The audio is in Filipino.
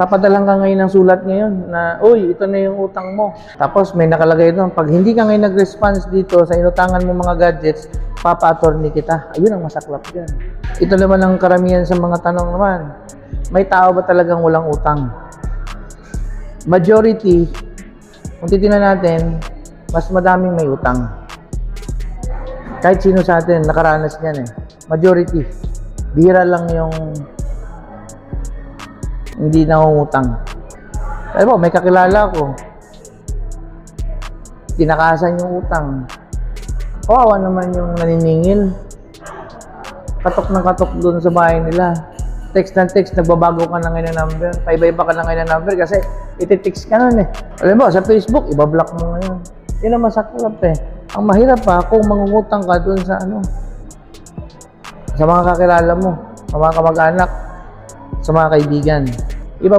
Papadalang ka ngayon ng sulat ngayon na, uy, ito na yung utang mo. Tapos may nakalagay doon, pag hindi ka ngayon nag-response dito sa inutangan mo mga gadgets, papa-attorney kita. Ayun ang masaklap dyan. Ito naman ang karamihan sa mga tanong naman. May tao ba talagang walang utang? Majority, kung titingnan natin, mas madaming may utang. Kahit sino sa atin, nakaranas niyan eh. Majority. Bira lang yung hindi nangungutang. Pero po, may kakilala ko. Tinakasan yung utang. Kawawa naman yung naniningil. Katok ng katok doon sa bahay nila. Text ng text, nagbabago ka na ngayon ng number. Paiba-iba ka na ngayon ng number kasi iti-text ka nun eh. Alam mo, sa Facebook, ibablock mo ngayon. Yun ang masaklap eh. Ang mahirap pa kung mangungutang ka doon sa ano, sa mga kakilala mo, sa mga kamag-anak, sa mga kaibigan.